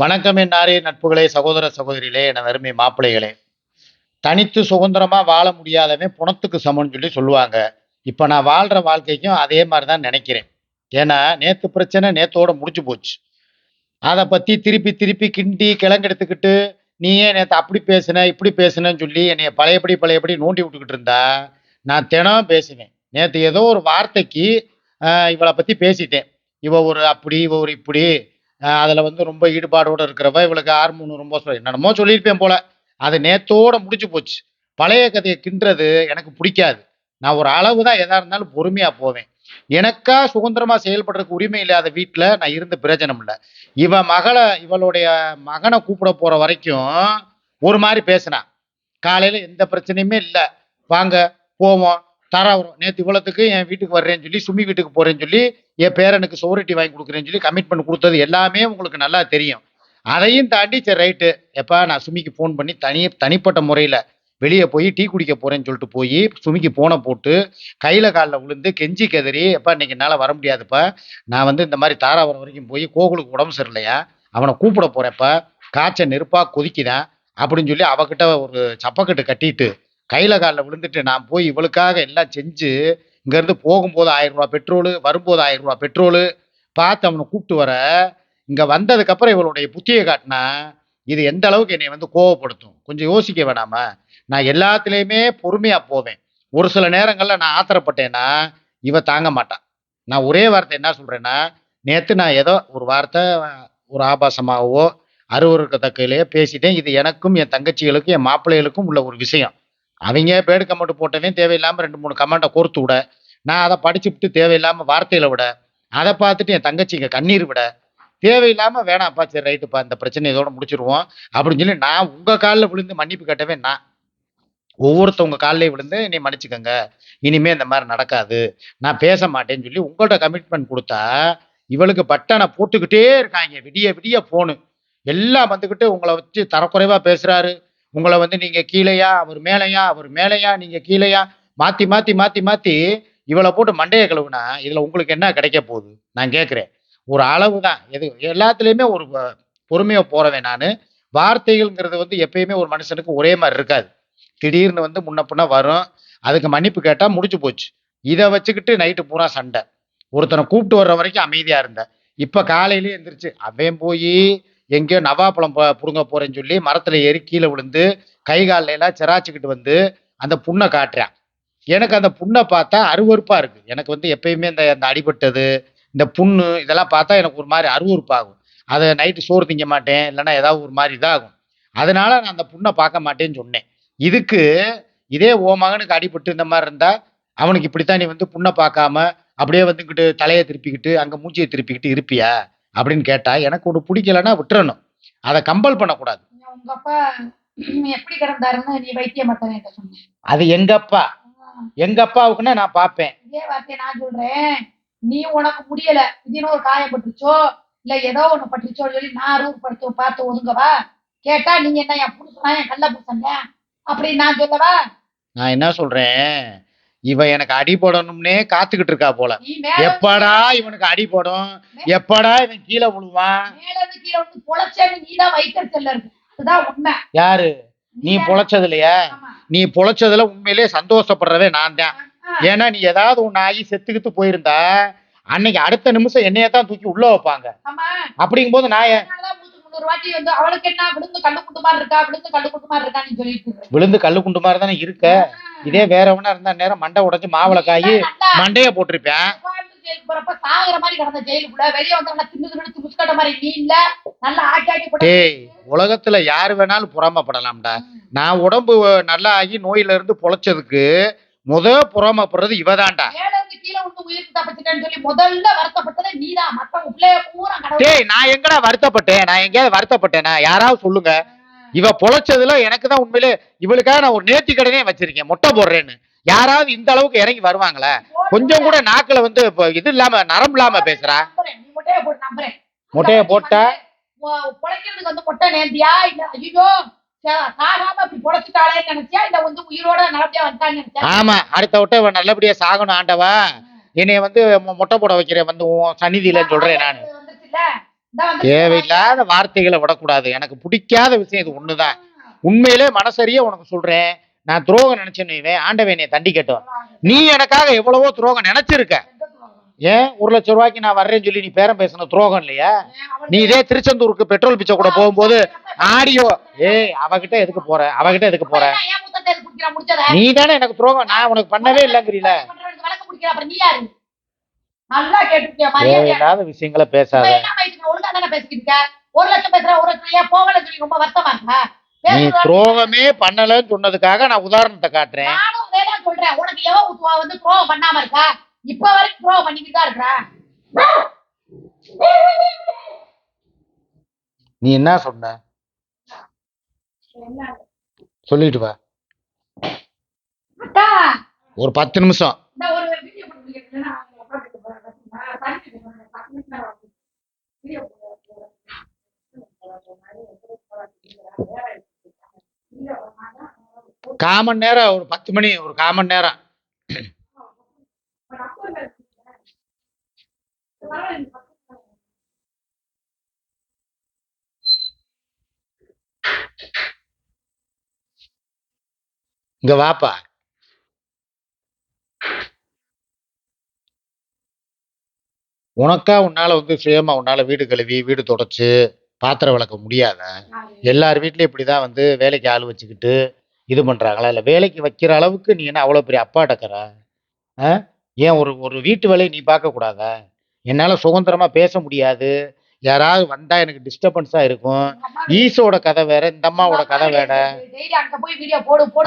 வணக்கம் என்னாரே நட்புகளே சகோதர சகோதரிகளே என அருமை மாப்பிள்ளைகளே. தனித்து சுதந்திரமா வாழ முடியாதவன் புணத்துக்கு சமம்னு சொல்லி சொல்லுவாங்க. இப்போ நான் வாழ்ற வாழ்க்கைக்கும் அதே மாதிரி தான் நினைக்கிறேன். ஏன்னா நேத்து பிரச்சனை நேத்தோட முடிஞ்சு போச்சு. அதை பத்தி திருப்பி திருப்பி கிண்டி கிளங்கெடுத்துக்கிட்டு நீ ஏன் நேத்து அப்படி பேசுன இப்படி பேசுனேன்னு சொல்லி என்னைய பழையபடி பழையபடி நோண்டி விட்டுக்கிட்டு இருந்தா? நான் தினம் பேசுவேன். நேற்று ஏதோ ஒரு வார்த்தைக்கு இவளை பத்தி பேசிட்டேன். இவ ஒரு அப்படி இவ ஒரு இப்படி அதில் வந்து ரொம்ப ஈடுபாடோடு இருக்கிறவ இவளுக்கு ஹார்மோன் ரொம்ப என்னென்னமோ சொல்லியிருப்பேன் போல. அது நேத்தோட முடிஞ்சு போச்சு. பழைய கதையை கிண்டுறது எனக்கு பிடிக்காது. நான் ஒரு அளவு தான் எதாக இருந்தாலும் பொறுமையாக போவேன். எனக்கா சுதந்திரமாக செயல்படுறதுக்கு உரிமை இல்லாத வீட்டில் நான் இருந்து பிரயோஜனம் இல்லை. இவன் மகளை இவளுடைய மகனை கூப்பிட போகிற வரைக்கும் ஒரு மாதிரி பேசினா. காலையில் எந்த பிரச்சனையுமே இல்லை. வாங்க போவோம். தாராபுரம் நேற்று இவ்வளோத்துக்கு என் வீட்டுக்கு வர்றேன்னு சொல்லி சுமி வீட்டுக்கு போகிறேன்னு சொல்லி என் பேரனுக்கு சோரிட்டி வாங்கி கொடுக்குறேன்னு சொல்லி கமிட்மெண்ட் கொடுத்தது எல்லாமே உங்களுக்கு நல்லா தெரியும். அதையும் தாண்டி சரி ரைட்டு எப்பா நான் சுமிக்கு ஃபோன் பண்ணி தனி தனிப்பட்ட முறையில் வெளியே போய் டீ குடிக்க போகிறேன்னு சொல்லிட்டு போய் சுமிக்கு போனை போட்டு கையில் காலில் விழுந்து கெஞ்சி கதறி எப்பா இன்னைக்கு என்னால் வர முடியாதுப்பா. நான் வந்து இந்த மாதிரி தாராபுரம் வரைக்கும் போய் கோகுலுக்கு உடம்பு சரியில்லையா? அவனை கூப்பிட போகிறப்ப காய்ச்சல் நெருப்பாக கொதிக்குதான் அப்படின்னு சொல்லி அவகிட்ட ஒரு சப்பக்கட்டு கட்டிட்டு கையில காலில் விழுந்துட்டு நான் போய் இவளுக்காக எல்லாம் செஞ்சு இங்கேருந்து போகும்போது ஆயிரம் ரூபா பெட்ரோலு வரும்போது ஆயிரம் ரூபா பெட்ரோலு பார்த்து அவனை கூப்பிட்டு வர. இங்கே வந்ததுக்கப்புறம் இவளுடைய புத்தியை காட்டினா இது எந்த அளவுக்கு என்னை வந்து கோவப்படுத்தும்? கொஞ்சம் யோசிக்க வேணாமா? நான் எல்லாத்துலேயுமே பொறுமையாக போவேன். ஒரு சில நேரங்களில் நான் ஆத்திரப்பட்டேன்னா இவ தாங்க மாட்டான் நான் ஒரே வார்த்தை என்ன சொல்கிறேன்னா நேற்று நான் ஏதோ ஒரு வார்த்தை ஒரு ஆபாசமாகவோ அருவருக்கத்தக்கையிலேயே பேசிட்டேன். இது எனக்கும் என் தங்கச்சிகளுக்கும் என் மாப்பிள்ளைகளுக்கும் உள்ள ஒரு விஷயம். அவங்க பேடு கமெண்ட் போட்டதையும் தேவையில்லாமல் ரெண்டு மூணு கமெண்ட்டை கோர்த்து விட. நான் அதை படிச்சுவிட்டு தேவையில்லாமல் வார்த்தையில் விட. அதை பார்த்துட்டு என் தங்கச்சிங்க கண்ணீர் விட. தேவையில்லாமல் வேணாம்ப்பா சரி ரைட்டுப்பா இந்த பிரச்சனை இதோட முடிச்சிருவோம். அப்படின்னு சொல்லி நான் உங்கள் காலில் விழுந்து மன்னிப்பு கேட்டவே நான். ஒவ்வொருத்தவங்க காலிலே விழுந்து நீ மன்னிச்சுக்கோங்க. இனிமே இந்த மாதிரி நடக்காது. நான் பேச மாட்டேன்னு சொல்லி உங்கள்கிட்ட கமிட்மெண்ட் கொடுத்தா இவளுக்கு பட்டனை போட்டுக்கிட்டே இருக்காங்க. விடிய விடிய ஃபோனு எல்லாம் வந்துக்கிட்டு உங்களை வச்சு தரக்குறைவாக பேசுகிறாரு உங்களை வந்து நீங்க கீழேயா அவர் மேலையா அவர் மேலையா நீங்க கீழேயா மாத்தி மாத்தி மாத்தி மாத்தி இவளை போட்டு மண்டையை கழுவுனா இதுல உங்களுக்கு என்ன கிடைக்க போகுது? நான் கேட்குறேன் ஒரு அளவு தான் எது எல்லாத்துலேயுமே ஒரு பொறுமையை போகிறவேன் போறவேன் நான். வார்த்தைகள்ங்கிறது வந்து எப்பயுமே ஒரு மனுஷனுக்கு ஒரே மாதிரி இருக்காது. திடீர்னு வந்து முன்ன பின்ன வரும். அதுக்கு மன்னிப்பு கேட்டால் முடிச்சு போச்சு. இதை வச்சுக்கிட்டு நைட்டு பூரா சண்டை. ஒருத்தனை கூப்பிட்டு வர்ற வரைக்கும் அமைதியாக இருந்தேன் இப்போ காலையிலேயே எந்திரிச்சு அவன் போய் எங்கேயோ நவாப்பழம் ப- புடுங்க போறேன்னு சொல்லி மரத்துல ஏறி கீழே விழுந்து கை காலையெல்லாம் எல்லாம் வந்து அந்த புண்ணை காட்டுறான். எனக்கு அந்த புண்ணை பார்த்தா அருவருப்பா இருக்கு. எனக்கு வந்து எப்பயுமே இந்த அந்த அடிபட்டது இந்த புண்ணு இதெல்லாம் பார்த்தா எனக்கு ஒரு மாதிரி அருவருப்பாகும். அதை நைட்டு சோறு திங்க மாட்டேன் இல்லைன்னா ஏதாவது ஒரு மாதிரி இதாகும். அதனால நான் அந்த புண்ணை பார்க்க மாட்டேன்னு சொன்னேன். இதுக்கு இதே ஓ மகனுக்கு அடிபட்டு இந்த மாதிரி இருந்தா அவனுக்கு இப்படித்தான் நீ வந்து புண்ணை பார்க்காம அப்படியே வந்துக்கிட்டு தலையை திருப்பிக்கிட்டு அங்கே மூச்சியை திருப்பிக்கிட்டு இருப்பியா? அப்படின்னு கேட்டா எனக்கு ஒன்று பிடிக்கலன்னா விட்டுறணும். அதை கம்பல் பண்ணக்கூடாது. உங்க அப்பா எப்படி கிடந்தாருன்னு நீ வைத்திய மாட்டேன் என்கிட்ட சொன்னேன். அது எங்க அப்பா. எங்க அப்பாவுக்குன்னா நான் பார்ப்பேன் இதே வார்த்தையை நான் சொல்றேன். நீ உனக்கு முடியல. திடீர்னு ஒரு காயம் பட்டுச்சோ இல்ல ஏதோ ஒண்ணு பட்டுச்சோன்னு சொல்லி நான் அறிவுப்படுத்த பார்த்து ஒதுங்கவா? கேட்டா நீங்க என்ன என் புருஷனா என் கள்ள புருஷன் அப்படின்னு நான் சொல்லவா? நான் என்ன சொல்றேன்? இவ எனக்கு அடி போடணும்னே காத்துக்கிட்டு இருக்கா போல. எப்படா இவனுக்கு அடி போடும்? எப்படா இவன் கீழே விழுவான்? யாரு? நீ பொழைச்சது இல்லையா. நீ பொழைச்சதுல உண்மையிலேயே சந்தோஷப்படுறவே நான் தான். ஏன்னா நீ ஏதாவது ஒண்ணு ஆகி செத்துக்கிட்டு போயிருந்தா அன்னைக்கு அடுத்த நிமிஷம் என்னைய தான் தூக்கி உள்ள வைப்பாங்க. ஆமா. அப்படிங்கும்போது நான் முந்நூறு வாட்டி வந்து அவளுக்கு என்ன விழுந்து கல்லு குண்டு மாதிரி இருக்கா விழுந்து கல்லு குண்டு மாதிரி இருக்கா நீ சொல்லிட்டு. விழுந்து கல்லு குண்டு மாதிரி தானே இருக்க. இதே வேறவனா இருந்தா நேரம் மண்டை உடைஞ்சு மாவுளை காயி மண்டைய போட்டிருப்பேன். கோயம்புத்தூர் ஜெயிலுக்கு போறப்ப சாகுற மாதிரி கிடந்த ஜெயிலுக்குள்ள வெளிய வந்தவன தின்னு தின்னு முஸ்கட்ட மாதிரி நீ இல்ல. நல்லா ஆட்டி ஆட்டி போட்டு டேய் உலகத்துல யாரு வேணாலும் பொறாமப்படலாம்டா. நான் உடம்பு நல்லா ஆகி நோயில இருந்து பொழைச்சதுக்கு முத பொறாமப்படுறது இவதான்டா. மேல இருந்து கீழே விட்டு உயிருக்கு தப்பிச்சிட்டேன்னு சொல்லி முதல்ல வருத்தப்பட்டதே நீதான் மத்தவங்க பிள்ளைய பூரா கடவுள் டேய் நான் எங்கடா வருத்தப்பட்டேன்? நான் எங்கேயாவது வருத்தப்பட்டேனா? யாராவது சொல்லுங்க. இவ பொழைச்சதுல எனக்கு தான் உண்மையிலே இவளுக்காக நான் ஒரு நேர்த்தி கடனே வச்சிருக்கேன். மொட்டை போடுறேன்னு. யாராவது இந்த அளவுக்கு இறங்கி வருவாங்களா? கொஞ்சம் கூட நாக்குல வந்து இது இல்லாம நரம்பு இல்லாம பேசுறா. மொட்டையை போட்டு? பொழைக்கிறதுக்கு வந்து மொட்டை இல்ல ஐயோ ஆமா அடுத்த விட்ட நல்லபடியா சாகணும் ஆண்டவா. என்னைய வந்து மொட்டை போட வைக்கிறேன் வந்து உன் சந்நிதியில சொல்றேன் நான். தேவையில்லாத வார்த்தைகளை விடக்கூடாது எனக்கு பிடிக்காத விஷயம் இது ஒண்ணுதான் உண்மையிலே மனசறிய உனக்கு சொல்றேன் நான் துரோகம் நினைச்சேன்னு வைவேன், ஆண்டவன் என்னை தண்டிக்கட்டும் நீ எனக்காக எவ்வளவோ துரோகம் நினைச்சிருக்க ஏன் ஒரு லட்சம் ரூபாய்க்கு நான் வர்றேன்னு சொல்லி நீ பேரம் பேசின துரோகம் இல்லையா நீ இதே திருச்செந்தூருக்கு பெட்ரோல் பிச்சை கூட போகும்போது ஆடியோ ஏய் அவகிட்ட எதுக்கு போற அவகிட்ட எதுக்கு போற நீ தானே எனக்கு துரோகம் நான் உனக்கு பண்ணவே இல்லைங்கிறீல பண்றவனுக்கு விளக்க முடிக்கிற அப்புறம் நீ யாரு நல்லா கேட்டுக்கிய மரியாதை விஷயங்களை பேசாத. ஒழுங்கா தானே பேசிக்கிட்டு ஒரு லட்சம் பேசுற ஒரு லட்சம் ஏன் போகல சொல்லி ரொம்ப வருத்தமா இருக்கா? நீ துரோகமே பண்ணலன்னு சொன்னதுக்காக நான் உதாரணத்தை காட்டுறேன். நானும் அதேதான் சொல்றேன். உனக்கு ஊத்துவா வந்து துரோகம் பண்ணாம இருக்கா? இப்ப வரைக்கும் துரோகம் பண்ணிக்கிட்டு தான் இருக்கா? நீ என்ன சொன்ன? சொல்லிட்டு வா. ஒரு பத்து நிமிஷம் இந்த ஒரு வீடியோ பண்ணிக்கிறேன் காமன் நேரம் ஒரு பத்து மணி ஒரு காமன் நேரம் இங்க வாப்பா. உனக்கா உன்னால வந்து சுயமா உன்னால வீடு கழுவி வீடு தொடச்சு பாத்திரம் விளக்க முடியாத? எல்லார் வீட்லயும் இப்படிதான் வந்து வேலைக்கு ஆள் வச்சுக்கிட்டு இது பண்றாங்களா? இல்ல வேலைக்கு வைக்கிற அளவுக்கு நீ என்ன அவ்வளவு பெரிய அப்பா டக்கற ஏன் ஒரு ஒரு வீட்டு வேலையை நீ பார்க்க கூடாதா? என்னால சுதந்திரமா பேச முடியாது. யாராவது வந்தா எனக்கு டிஸ்டர்பன்ஸா இருக்கும். ஈசோட கதை வேற இந்த அம்மாவோட கதை வேற.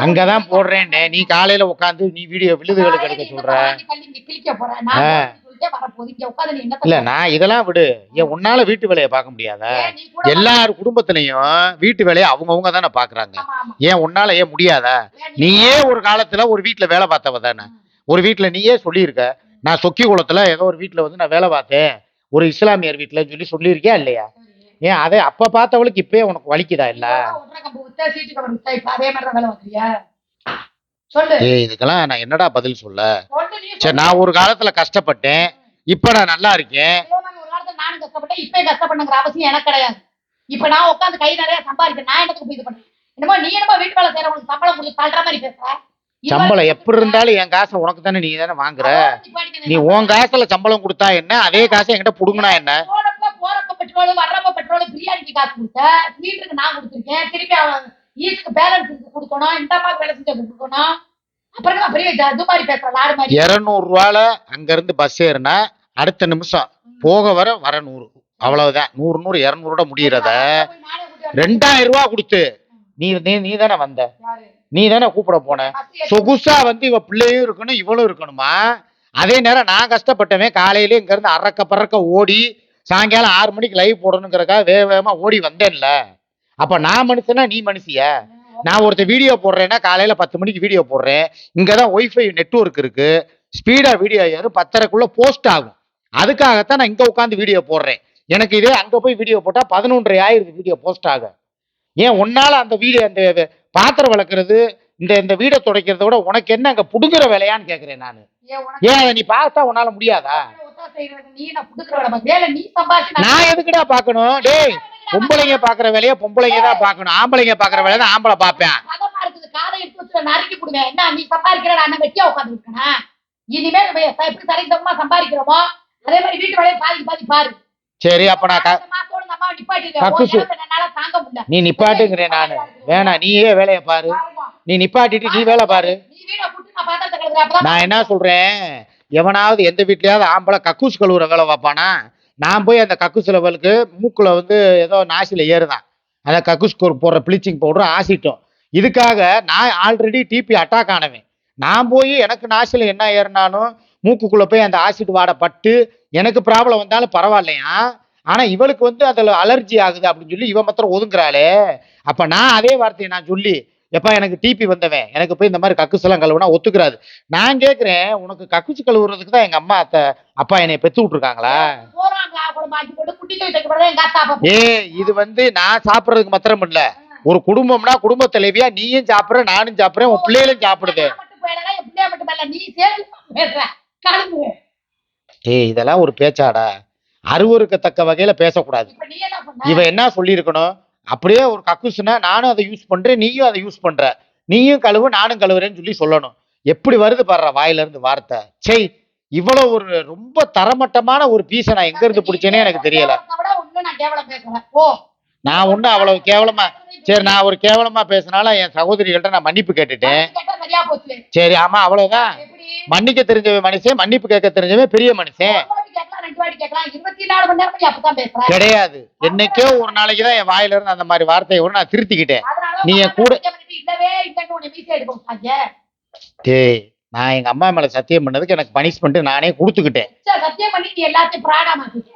அங்கதான் போடுறேன்னே நீ காலையில உட்காந்து நீ வீடியோ விழுதுகளுக்கு எடுக்க சொல்ற. சொல்லிட்டே வரப்போகுது. இங்க உட்காந்து நீ என்ன இல்ல நான் இதெல்லாம் விடு. ஏன் உன்னால வீட்டு வேலையை பார்க்க முடியாதா? நீ கூட எல்லார் குடும்பத்திலையும் வீட்டு வேலையை அவங்கவுங்க தானே பாக்குறாங்க ஆமா, ஆமா. ஏன் உன்னால ஏன் முடியாதா? நீயே ஒரு காலத்துல ஒரு வீட்டுல வேலை பார்த்தவ தானே. ஒரு வீட்டுல நீயே சொல்லியிருக்க நான் சொக்கி குளத்துல ஏதோ ஒரு வீட்டுல வந்து நான் வேலை பார்த்தேன். ஒரு இஸ்லாமியர் வீட்டுல சொல்லி சொல்லியிருக்கியா இல்லையா? ஏன் அதே அப்ப பார்த்தவளுக்கு இப்பயே உனக்கு வலிக்குதா இல்ல? நீ ஒன்றரை கம்பு வித்த, சீட்டு கவர் வித்த, இப்ப அதே மாதிரி தான் வேலை பார்க்கறியா? ஏய் இதுக்கெல்லாம் நான் என்னடா பதில் சொல்ல? சரி நான் ஒரு காலத்துல கஷ்டப்பட்டேன். இப்ப நான் நல்லா இருக்கேன். நானும் கஷ்டப்பட்டேன். இப்பயும் கஷ்டப்படணுங்கிற அவசியம் எனக்கு கிடையாது. இப்ப நான் உட்காந்து கை நிறைய சம்பாதிக்கிறேன் நான் இது பண்றேன் என்னமோ நீ என்னமோ வீட்டு வேலை செய்யறவங்களுக்கு சம்பளம் கொடுத்து தள்ளுற மாதிரி பேசுற. இது சம்பளம் எப்படி இருந்தாலும் என் காசை உனக்கு தானே நீ தானே வாங்குற? நீ உன் காசுல சம்பளம் கொடுத்தா என்ன? அதே காசை என்கிட்ட புடுங்கினா என்ன? போறப்ப போறப்ப பெட்ரோல் வர்றப்ப பெட்ரோல் பிரியாணிக்கு காசு கொடுத்த. சிலிண்டருக்கு நான் கொடுத்துருக்கேன். திருப்பி அவன் ஈஸுக்கு பேலன்ஸ் கொடுக்கணும் இந்த மாதிரி வேலை செஞ்சு கொடுக்கணும். அப்புறம் ஜ- இது மாதிரி பேசுறேன் லாடு மாதிரி. இருநூறு ரூபால அங்க இருந்து பஸ் ஏறுனா அடுத்த நிமிஷம் போக வர வர நூறு. அவ்வளவுதான். நூறு நூறு இருநூறோட வரேன். ரெண்டாயிரம் ரூபாய் கொடுத்து. நீ நீ நீ தானே வந்த? நீ தானே கூப்பிட போன? சொகுசா வந்து இவ பிள்ளையும் இருக்கணும் இவளும் இருக்கணுமா? அதே நேரம் நான் கஷ்டப்பட்டவன் காலையில இங்க இருந்து அறக்க பறக்க ஓடி சாயங்காலம் ஆறு மணிக்கு லைவ் போடணுங்கிறக்காக வேக வேகமா ஓடி வந்தேன்ல. அப்ப நான் மனுஷனா நீ மனுஷியா? நான் ஒருத்தர் வீடியோ போடுறேன்னா காலையில பத்து மணிக்கு வீடியோ போடுறேன். இங்கதான் ஒய்ஃபை நெட்வொர்க் இருக்கு. ஸ்பீடா வீடியோ ஏறும் பத்தரைக்குள்ள போஸ்ட் ஆகும். அதுக்காகத்தான் நான் இங்க உட்காந்து வீடியோ போடுறேன். எனக்கு இதே அங்க போய் வீடியோ போட்டா பதினொன்றரை ஆயிரம் வீடியோ போஸ்ட் ஆகும் ஏன் உன்னால அந்த வீடியோ அந்த பாத்திரம் வளர்க்குறது இந்த இந்த வீடை துடைக்கிறத விட உனக்கு என்ன அங்க புடுங்குற வேலையான்னு கேக்குறேன் நான். ஏன் நீ பார்த்தா உன்னால முடியாதா? நான் எதுக்குடா பார்க்கணும்? டேய் பொம்பளைங்க பாக்குற வேலையை பொம்பளைங்க தான் பார்க்கணும். ஆம்பளைங்க பாக்குற வேலையை தான் ஆம்பளை பார்ப்பேன். பதமா இருக்குது காதை எடுத்து வச்சு நறுக்கி போடுவேன் என்ன நீ சம்பாதிக்கிற நான் வெட்டியா உட்காந்து இருக்கேன் இனிமேல் நம்ம எ- எப்படி சரிசமமா சம்பாதிக்கிறோமோ? அதே மாதிரி வீட்டு வேலையை பாதி பாதி பாரு. சரி அப்ப நான். நீ நிப்பாட்டுங்கிறேன் நானு. வேணாம் நீயே வேலையை பாரு. நீ நிப்பாட்டிட்டு நீ வேலை பாரு. நான் என்ன சொல்றேன்? எவனாவது எந்த வீட்லயாவது ஆம்பளை கக்கூஸ் கழுவுற வேலை பார்ப்பானா? நான் போய் அந்த கக்கூஸ் லெவலுக்கு மூக்கில் வந்து ஏதோ நாசியில் ஏறுதான். அந்த கக்கூஸ் போடுற ப்ளீச்சிங் பவுடர் ஆசிட்டோம். இதுக்காக நான் ஆல்ரெடி டிபி அட்டாக் ஆனவேன். நான் போய் எனக்கு நாசியில் என்ன ஏறினாலும் மூக்குக்குள்ளே போய் அந்த ஆசிட் வாடை பட்டு எனக்கு ப்ராப்ளம் வந்தாலும் பரவாயில்லையா? ஆனால் இவளுக்கு வந்து அதில் அலர்ஜி ஆகுது அப்படின்னு சொல்லி இவன் மாத்திரம் ஒதுங்குறாளே. அப்போ நான் அதே வார்த்தையை நான் சொல்லி எப்பா எனக்கு டிபி வந்தவன். எனக்கு போய் இந்த மாதிரி கக்குஸ் எல்லாம் கழுவுனா ஒத்துக்கிறாது. நான் கேக்குறேன் உனக்கு கக்குச்சு கழுவுறதுக்கு தான் எங்க அம்மா அத்தை அப்பா என்னை பெத்து விட்டுருக்காங்களா? அத்தா அப்பா. ஏ இது வந்து நான் சாப்பிடுறதுக்கு மாத்திரம் இல்ல. ஒரு குடும்பம்னா குடும்ப தலைவியா நீயும் சாப்பிடுற நானும் சாப்பிடுறேன் உன் பிள்ளைகளும் சாப்பிடுது. ஏய் இதெல்லாம் ஒரு பேச்சாடா. அருவருக்கத்தக்க வகையில பேசக்கூடாது. இவ என்ன சொல்லியிருக்கணும்? அப்படியே ஒரு கக்குசுனா நானும் அதை யூஸ் பண்றேன் நீயும் அதை யூஸ் பண்ற. நீயும் கழுவு நானும் கழுவுறேன்னு சொல்லி சொல்லணும். எப்படி வருது பாடுற வாயில இருந்து வார்த்தை. செய் இவ்வளவு ஒரு ரொம்ப தரமட்டமான ஒரு பீஸை நான் எங்க இருந்து பிடிச்சேனே எனக்கு தெரியல. ஒண்ணும் நான் ஒன்றும் அவ்வளவு கேவலமா சரி நான் ஒரு கேவலமா பேசினாலும் என் சகோதரிகள்ட்ட நான் மன்னிப்பு கேட்டுட்டேன். சரி ஆமா அவ்வளவுதான். மன்னிக்க தெரிஞ்சவன் மனுஷன் மன்னிப்பு கேட்க தெரிஞ்சவன் பெரிய மனுஷன். கிடையாது. என்னைக்கோ ஒரு நாளைக்கு தான் என் வாயில இருந்து அந்த மாதிரி வார்த்தையை கூட நான் திருத்திக்கிட்டேன். நீ என் கூட- டேய் நான் எங்க அம்மா மேல சத்தியம் பண்ணதுக்கு எனக்கு பனிஷ்மெண்ட் நானே கொடுத்துக்கிட்டேன்.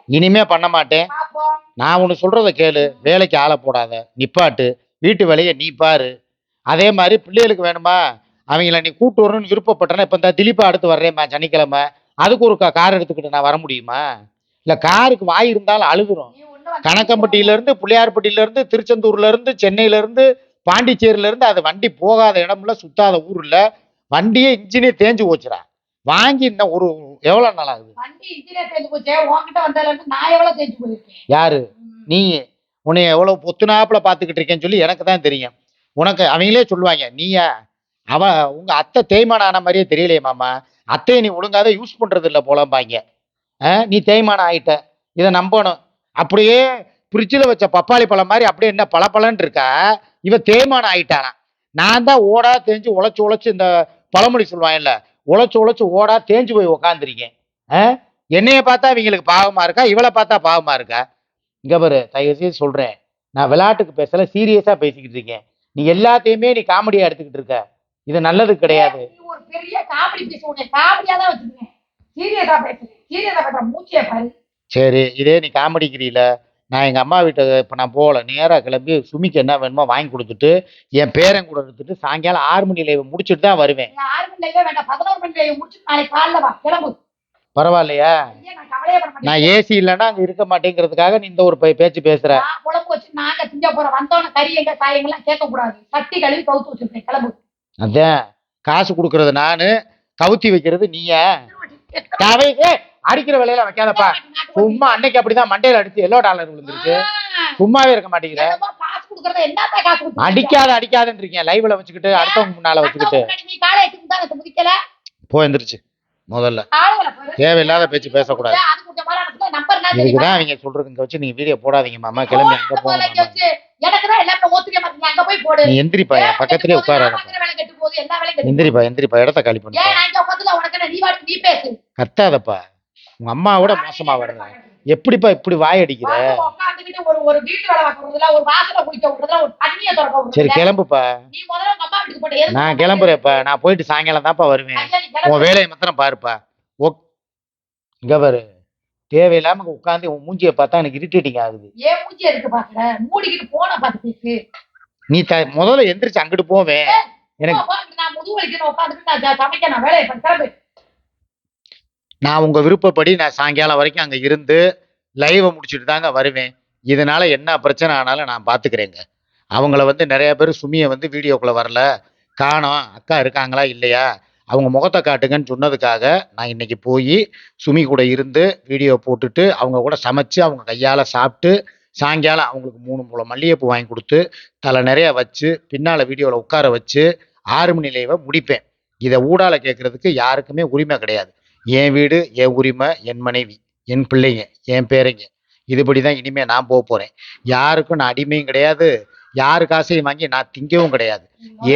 இனிமே பண்ண மாட்டேன். நான் ஒன்று சொல்றத கேளு. வேலைக்கு ஆளை போடாத. நிப்பாட்டு. வீட்டு வேலையை நீ பாரு. அதே மாதிரி பிள்ளைகளுக்கு வேணுமா? அவங்கள நீ கூட்டு வரணும்னு விருப்பப்பட்டனா இப்போ இந்த திலீப்பா அடுத்து வர்றேம்மா சனிக்கிழமை. அதுக்கு ஒரு கார் எடுத்துக்கிட்டு நான் வர முடியுமா? இல்லை காருக்கு வாய் இருந்தாலும் அழுகுறோம் நீ ஒண்ணு வந்து- கணக்கம்பட்டியில இருந்து பிள்ளையார்பட்டியில இருந்து திருச்செந்தூர்ல இருந்து சென்னையில இருந்து பாண்டிச்சேரியில இருந்து அது வண்டி போகாத இடம்ல சுத்தாத ஊர்ல வண்டியே இன்ஜினே தேஞ்சு போச்சுடா. வாங்கி இன்னும் ஒரு எவ்வளவு நாள் ஆகுது? வண்டி இன்ஜினியர் தேஞ்சு போச்சு உன்கிட்ட வந்ததுல இருந்து நான் எவ்வளவு தேஞ்சு போயிருக்கேன்? யாரு? நீ உன்னை எவ்வளவு பொத்துனாப்புல பாத்துக்கிட்டு இருக்கேன்னு சொல்லி எனக்கு தான் தெரியும். உனக்கு அவங்களே சொல்லுவாங்க நீயா? அவ உங்க அத்தை தேய்மானம் ஆன மாதிரியே தெரியலையே மாமா. அத்தையை நீ ஒழுங்காவே யூஸ் பண்றது இல்லை போலம்பாங்க நீ தேய்மானம் ஆயிட்ட. இதை நம்பணும். அப்படியே ஃப்ரிட்ஜில் வச்ச பப்பாளி பழம் மாதிரி அப்படியே என்ன பளபளன்னு இருக்கா? இவ தேய்மானம் ஆயிட்டானா நான் தான் ஓடா தேஞ்சு உழைச்சு உழைச்சு இந்த பழமொழி சொல்லுவாங்கல்ல உழைச்சு உழைச்சு ஓடா தேஞ்சு போய் உக்காந்துருக்கேன் என்னைய பார்த்தா இவங்களுக்கு பாவமா இருக்கா? இவளை பார்த்தா பாவமா இருக்கா? இங்க பாரு தயவு செய்து சொல்றேன். நான் விளையாட்டுக்கு பேசல சீரியஸா பேசிக்கிட்டு இருக்கேன். நீ எல்லாத்தையுமே நீ காமெடியா எடுத்துக்கிட்டு இருக்க. இது நல்லது கிடையாது. ஒரு பெரிய காமெடி தான் வச்சிருக்கேன் பேசுறேன். மூச்சியை பாரு. சரி இதே நீ காமெடிக்கிறீல. நான் எங்க அம்மா வீட்டை இப்போ நான் போகல. நேராக கிளம்பி சுமிக்கு என்ன வேணுமோ வாங்கி கொடுத்துட்டு என் பேரன் கூட எடுத்துட்டு சாயங்காலம் ஆறு மணி லைவ் முடிச்சுட்டு தான் வருவேன். ஆறு மணி லைவே வேண்டாம் பதினோரு மணி முடிச்சு கிளம்பு. பரவாயில்லையா? நான் ஏசி இல்லைன்னா அங்கே இருக்க மாட்டேங்கிறதுக்காக நீ இந்த ஒரு பேச்சு பேசுற. அதான் காசு கொடுக்கறது நானு கவுத்தி வைக்கிறது நீயா? அடிக்கிற வேலையில வைக்காதப்பா. சும்மா அன்னைக்கு அப்படிதான் மண்டையில அடிச்சு எல்லோ டாலர் விழுந்துருச்சு. சும்மாவே இருக்க மாட்டேங்கிற? அடிக்காத அடிக்காதுன்னு இருக்கேன் லைவ்ல வச்சுக்கிட்டு அடுத்தவங்க முன்னால வச்சுக்கிட்டு. போ எந்திரிச்சு. முதல்ல. தேவையில்லாத பேச்சு பேசக்கூடாது. அது கொஞ்சம் மாதிரி இடத்துல நம்பர் என்ன இதுக்கு தெரியுமா? தான் அவங்க சொல்றது இங்க வச்சு நீங்க வீடியோ போடாதீங்க மாமா. கிளம்பி அங்க போடு. நீ எந்திரிப்பா என் பக்கத்துலயே எந்திரிப்பா எந்திரிப்பா இடத்த காலி. பண்ணி கத்தாதப்பா. உங்க அம்மாவோட மோசமா வர்ற எப்படிப்பா இப்படி வாய் அடிக்கிற? சரி கிளம்புப்பா. நான் கிளம்புறேன்ப்பா. நான் போயிட்டு சாயங்காலம் தான்ப்பா வருவேன். உன். வேலையை மாத்திரம் பாருப்பா. ஓ இங்க பாரு. தேவையில்லாம உட்காந்து உன் மூஞ்சியை பார்த்தா எனக்கு இரிட்டேட்டிங் ஆகுது. ஏன் மூஞ்சி எதுக்கு பாக்குற மூடிக்கிட்டு போன பார்த்து பேசு. நீ த முதல்ல எந்திரிச்சு அங்கிட்டு போவேன். எனக்கு போ, போ, நான் முதுகு வலிக்கணும் உட்காந்துட்டு நான் ச- சமைக்க நான் வேலையை பண்ண கிளம்பு. நான் உங்கள் விருப்பப்படி நான் சாயங்காலம் வரைக்கும் அங்கே இருந்து லைவை முடிச்சுட்டு தாங்க வருவேன். இதனால் என்ன பிரச்சனை ஆனாலும் நான் பார்த்துக்கிறேங்க அவங்கள வந்து நிறைய பேர் சுமியை வந்து வீடியோக்குள்ளே வரல. காணோம். அக்கா இருக்காங்களா? இல்லையா? அவங்க முகத்தை காட்டுங்கன்னு சொன்னதுக்காக நான் இன்றைக்கி போய் சுமி கூட இருந்து வீடியோ போட்டுட்டு அவங்க கூட சமைச்சு அவங்க கையால் சாப்பிட்டு சாயங்காலம் அவங்களுக்கு மூணு மூலம் மல்லிகைப்பூ வாங்கி கொடுத்து தலை நிறையா வச்சு பின்னால் வீடியோவில் உட்கார வச்சு ஆறு மணி லைவை முடிப்பேன். இதை ஊடால கேட்குறதுக்கு யாருக்குமே உரிமை கிடையாது. என் வீடு என் உரிமை என் மனைவி என் பிள்ளைங்க என் பேரைங்க. இதுபடி தான் இனிமேல் நான் போக போகிறேன் யாருக்கும் நான் அடிமையும் கிடையாது. யாரு காசையும் வாங்கி நான் திங்கவும் கிடையாது.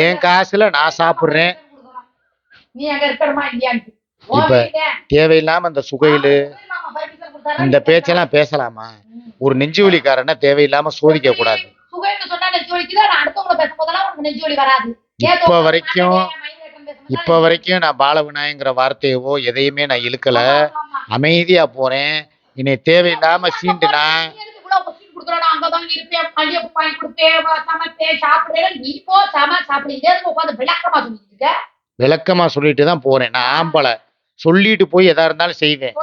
என் காசுல நான் சாப்பிடுறேன். இப்ப தேவையில்லாம இந்த சுகையிலு? இந்த பேச்செல்லாம் பேசலாமா? ஒரு நெஞ்சு வலிக்காரனை தேவையில்லாம சோதிக்க கூடாது. இப்ப வரைக்கும் இப்ப வரைக்கும் நான் பாலவிநாயகங்கிற வார்த்தையவோ எதையுமே நான் இழுக்கல. அமைதியா போறேன். இனி தேவையில்லாம சீண்டுனா விளக்கமா சொல்லிட்டு தான் போறேன். நான் ஆம்பளை. சொல்லிட்டு போய் எதா இருந்தாலும் செய்வேன்.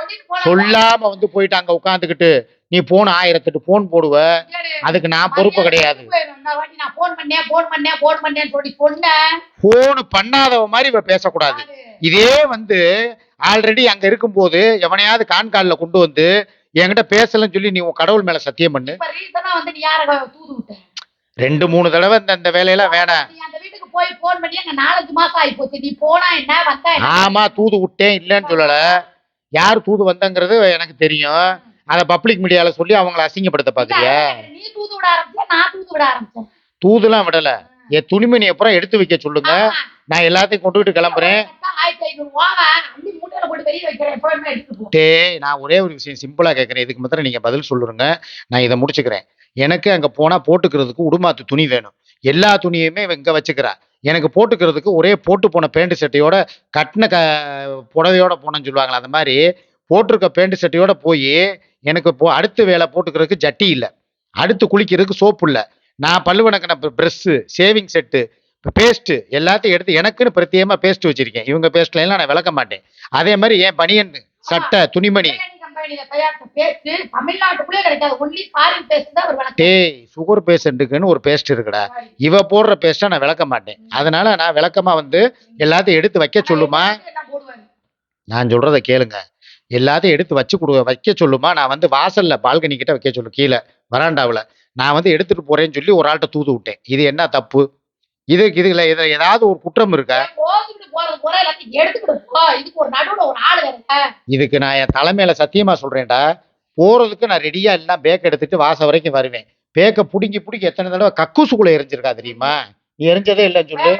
சொல்லாம வந்து போயிட்டு அங்க உட்காந்துக்கிட்டு நீ போன் ஆயிரத்தெட்டு போன் போடுவ. அதுக்கு நான் பொறுப்பு கிடையாது. போன் பண்ணாதவ மாதிரி இவ பேசக்கூடாது. இதே வந்து ஆல்ரெடி அங்க இருக்கும்போது எவனையாவது கான்கால்ல கொண்டு வந்து என்கிட்ட பேசலன்னு சொல்லி நீ உன் கடவுள் மேல சத்தியம் பண்ணு. ரெண்டு மூணு தடவை இந்த வேலையெல்லாம் வேணாம். போய் போன் பண்ணி அங்க நாலஞ்சு மாசம் ஆகி போச்சு நீ போனா என்ன வந்தா ஆமா தூது விட்டேன் இல்லைன்னு சொல்லல. யார் தூது வந்தங்கிறது எனக்கு தெரியும். அதை பப்ளிக் மீடியால சொல்லி அவங்கள அசிங்கப்படுத்த பாக்குறியா? நீ தூது விட ஆரம்பிச்ச நான் தூது விட ஆரம்பிச்சேன். தூதுலாம் விடல. என் துணிமணி அப்புறம் எடுத்து வைக்க சொல்லுங்க. நான் எல்லாத்தையும் கொண்டுகிட்டு கிளம்புறேன். டேய் நான் ஒரே ஒரு விஷயம் சிம்பிளா கேட்கறேன் இதுக்கு மாத்திரம் நீங்க பதில் சொல்லுங்க நான் இதை முடிச்சுக்கிறேன். எனக்கு அங்க போனா போட்டுக்கிறதுக்கு உடுமாத்து துணி வேணும். எல்லா துணியுமே இவ இங்க வச்சுக்கிறா. எனக்கு போட்டுக்கிறதுக்கு ஒரே போட்டு போன பேண்ட் சட்டையோட கட்டின க புடவையோட போனேன்னு சொல்லுவாங்களே அந்த மாதிரி போட்டிருக்க பேண்ட் சட்டையோட போய் எனக்கு இப்போ அடுத்து வேலை போட்டுக்கிறதுக்கு ஜட்டி இல்லை. அடுத்து குளிக்கிறதுக்கு சோப்பு இல்லை. நான் பல்லு வணக்கின ப்ரெஸ்ஸு ஷேவிங் செட்டு பேஸ்ட்டு எல்லாத்தையும் எடுத்து எனக்குன்னு பிரத்யேகமாக பேஸ்ட் வச்சிருக்கேன். இவங்க பேஸ்ட்ல எல்லாம் நான் விளக்க மாட்டேன். அதே மாதிரி என் பனியன் சட்டை துணிமணி கம்பெனியில தயாரித்த பேஸ்ட் தமிழ்நாட்டுக்குள்ளே கிடைக்காது. ஒன்லி ஃபாரின் பேஸ்ட் தான் ஒரு வழக்கு டேய் சுகர் பேஷண்ட்டுக்குன்னு ஒரு பேஸ்ட் இருக்குடா. இவ போடுற பேஸ்ட்டை நான் விளக்க மாட்டேன். அதனால நான் விளக்கமா வந்து எல்லாத்தையும் எடுத்து வைக்க சொல்லுமா? நான் சொல்றத கேளுங்க. எல்லாத்தையும் எடுத்து வச்சு கொடு வைக்க சொல்லுமா? நான் வந்து வாசல்ல பால்கனி கிட்ட வைக்க சொல்லு கீழே வராண்டாவில் நான் வந்து எடுத்துட்டு போறேன்னு சொல்லி ஒரு ஆள்கிட்ட தூது விட்டேன். இது என்ன தப்பு? இதுக்கு இதுல இதுல ஏதாவது ஒரு குற்றம் இருக்கா? இதுக்கு நான் என் தலைமையில சத்தியமா சொல்றேன்டா போறதுக்கு நான் ரெடியா எல்லாம் பேக் எடுத்துட்டு வாசல் வரைக்கும் வருவேன். பேக்கை புடுங்கி புடுங்கி எத்தனை தடவை கக்கூசுக்குள்ள எரிஞ்சிருக்கா தெரியுமா? நீ எரிஞ்சதே இல்லைன்னு சொல்லு.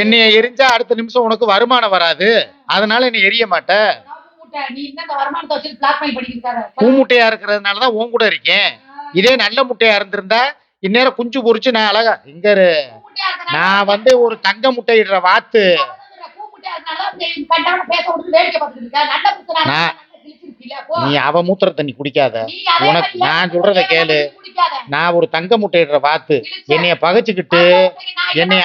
என்னைய எரிஞ்சா அடுத்த நிமிஷம் உனக்கு வருமானம் வராது. அதனால நீ எரிய மாட்ட. நான் கூப்பிட்டேன். நீ இன்னும் இந்த வருமானத்தை வச்சு பிளாக்மெயில் பண்ணிக்கிட்டு பூ முட்டையா இருக்கிறதுனால தான் உன் கூட இருக்கேன். இதே நல்ல முட்டையா இருந்திருந்தா இந்நேரம் குஞ்சு பொறிச்சு நான் அழகா இங்க நான் வந்து ஒரு தங்க முட்டையிடுற வாத்து. நான்- நீ அவ மூத்திர தண்ணி குடிக்காத. உனக்கு நான் சொல்றத கேளு. நான் ஒரு தங்க முட்டையிடுற வாத்து. என்னைய பகைச்சுக்கிட்டு என்னைய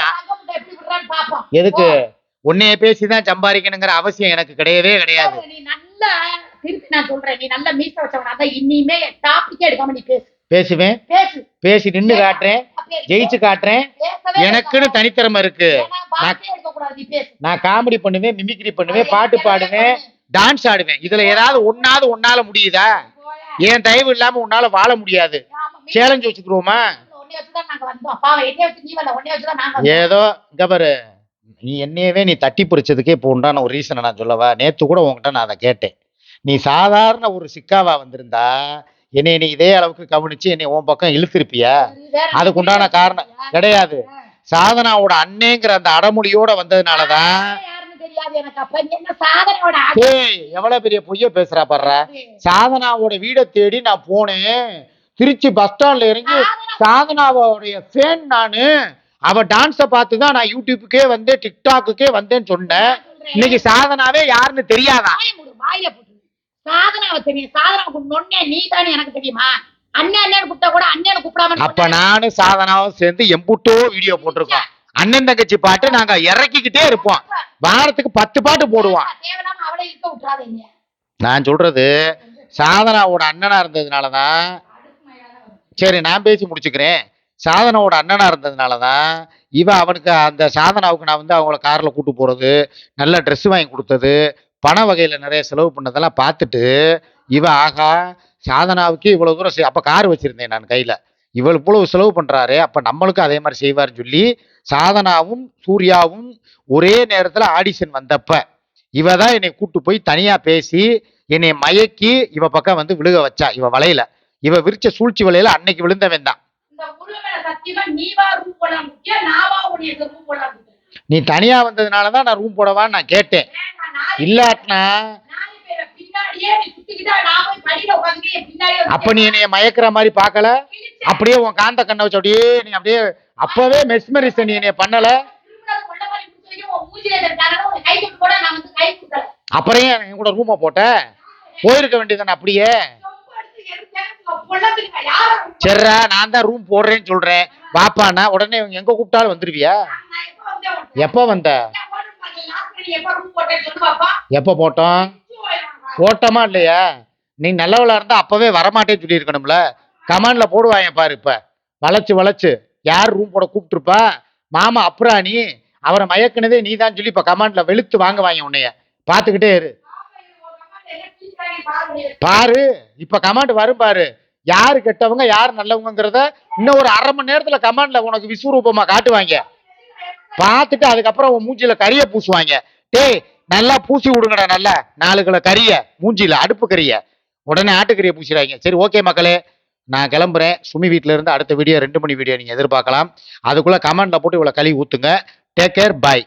எதுக்கு? உன்னைய பேசிதான் சம்பாதிக்கணுங்கிற அவசியம் எனக்கு கிடையவே கிடையாது. நீ திருப்பி நான் சொல்றேன். நீ நல்ல மீச வச்சவனா. தான் இனிமே டாபிக்கே எடுக்காம நீ பேசு. பேசுவேன். பேசு. நின்னு காட்டுறேன். ஜெயிச்சு காட்டுறேன். எனக்குன்னு. தனித்திறமை இருக்கு. நான் காமெடி பண்ணுவேன் மிமிக்ரி பண்ணுவேன் பாட்டு பாடுவேன். டான்ஸ் ஆடுவேன். இதுல ஏதாவது ஒன்னாவது உன்னால முடியுதா. என் தயவு இல்லாம உன்னால வாழ முடியாது. சேலஞ்ச் வச்சுக்கிருவோமா. ஏதோ இங்க பாரு நீ என்னையவே நீ தட்டி பறிச்சதுக்கே இப்போ உண்டான ஒரு ரீசனை நான் சொல்லவா? நேத்து கூட உன்கிட்ட நான் அதை கேட்டேன். நீ சாதாரண ஒரு சிக்காவா வந்திருந்தா என்னை நீ இதே அளவுக்கு கவனிச்சு என்னை உன் பக்கம் இழுத்திருப்பியா? அதுக்கு உண்டான காரணம் கிடையாது. சாதனாவோட அண்ணேங்கிற அந்த அடமொழியோட வந்ததுனாலதான் எவ்வளவு பெரிய பொய்ய பேசுறா பாடுற சாதனாவோட வீடை தேடி நான் போனேன். திருச்சி பஸ் ஸ்டாண்ட்ல இறங்கி சாதனாவோடைய ஃபேன் நானு. அவ டான்ஸ பார்த்து தான் நான் யூடியூப்புக்கே வந்து டிக்டாக்குக்கே வந்தேன்னு சொன்னேன். இன்னைக்கு சாதனாவே யாருன்னு தெரியாதா வாயை மூடு, வாயில போட்டு சாதனாவை தெரியும். சாதனா நொன்னே நீ தானே எனக்கு தெரியுமா? அண்ணன் அண்ணன் கூப்பிட்டா கூட அண்ணன் கூப்பிடாம அப்ப நானும் சாதனாவும் சேர்ந்து எம்புட்டோ வீடியோ போட்டிருக்கோம். அண்ணன் தங்கச்சி பாட்டு நாங்க இறக்கிக்கிட்டே இருப்போம். வாரத்துக்கு பத்து பாட்டு போடுவோம். நான் சொல்றது சாதனாவோட அண்ணனா இருந்ததுனாலதான். சரி நான் பேசி முடிச்சுக்கிறேன். சாதனாவோட அண்ணனா இருந்ததுனாலதான் இவ அவனுக்கு அந்த சாதனாவுக்கு நான் வந்து அவங்கள கார்ல கூட்டு போறது நல்ல Dress வாங்கி கொடுத்தது பண வகையில நிறைய செலவு பண்ணதெல்லாம் பார்த்துட்டு இவ ஆகா சாதனாவுக்கு இவ்வளவு தூரம் செய்- அப்ப கார் வச்சிருந்தேன் நான் கையில. இவள் இவ்வளவு செலவு பண்றாரு அப்ப நம்மளுக்கும் அதே மாதிரி செய்வாருன்னு சொல்லி சாதனாவும் சூர்யாவும் ஒரே நேரத்துல ஆடிஷன் வந்தப்ப இவ தான் என்னை கூட்டு போய் தனியா பேசி என்னை மயக்கி இவ பக்கம் வந்து விழுக வச்சா இவ வலையில. இவ விரிச்ச சூழ்ச்சி வலையில அன்னைக்கு விழுந்தவன் தான். நீ தனியா வந்ததுனாலதான் நான் ரூம் போடவான்னு நான் கேட்டேன். இல்லாட்டினா அப்ப நீ என்னைய மயக்கிற மாதிரி பாக்கல அப்படியே உன் காந்த கண்ணை வச்சு அப்படியே நீ அப்படியே அப்பவே மெஸ்மரிஸ் நீ என்னைய பண்ணல? அப்புறம் என் கூட ரூம போட்ட? போயிருக்க வேண்டியதானே அப்படியே? சரிடா நான் தான் ரூம் போடுறேன்னு சொல்றேன். பாப்பாண்ணா உடனே எங்க கூப்பிட்டாலும் வந்துருவியா? எப்ப வந்த நான் போட்டு பார்த்தேன். last நீ எப்ப போட்டோம். போட்டோமா இல்லையா? நீ நல்லவளா இருந்தா அப்பவே வரமாட்டேன்னு சொல்லி இருக்கணும்ல கமாண்ட்ல போடுவாங்க பாரு இப்ப. வளைச்சு வளைச்சு. யார் ரூம் போட கூப்பிட்டுருப்பா? மாமா அப்புறாணி அவரை மயக்குனதே நீ தான் சொல்லி இப்ப கமாண்ட்ல வெளுத்து வாங்குவாங்க உன்னைய. பாத்துக்கிட்டே இரு. பாரு இப்ப கமாண்ட் வரும் பாரு. யாரு கெட்டவங்க யாரு நல்லவங்கங்கிறத இன்னும் ஒரு அரை மணி நேரத்துல கமாண்ட்ல உனக்கு விஸ்வரூபமா காட்டுவாங்க. பார்த்துட்டு அதுக்கப்புறம் உன் மூஞ்சில கறிய பூசுவாங்க. டேய் நல்லா பூசி விடுங்கடா நல்லா. நாலு கிலோ கறிய மூஞ்சில அடுப்பு கறிய உடனே ஆட்டுக்கறியை பூசிடுறாங்க சரி ஓகே மக்களே. நான் கிளம்புறேன். சுமி வீட்டில இருந்து அடுத்த வீடியோ ரெண்டு மணி வீடியோ நீங்க எதிர்பார்க்கலாம். அதுக்குள்ள கமெண்ட்ல போட்டு இவ்வளவு களி ஊத்துங்க. Take care bye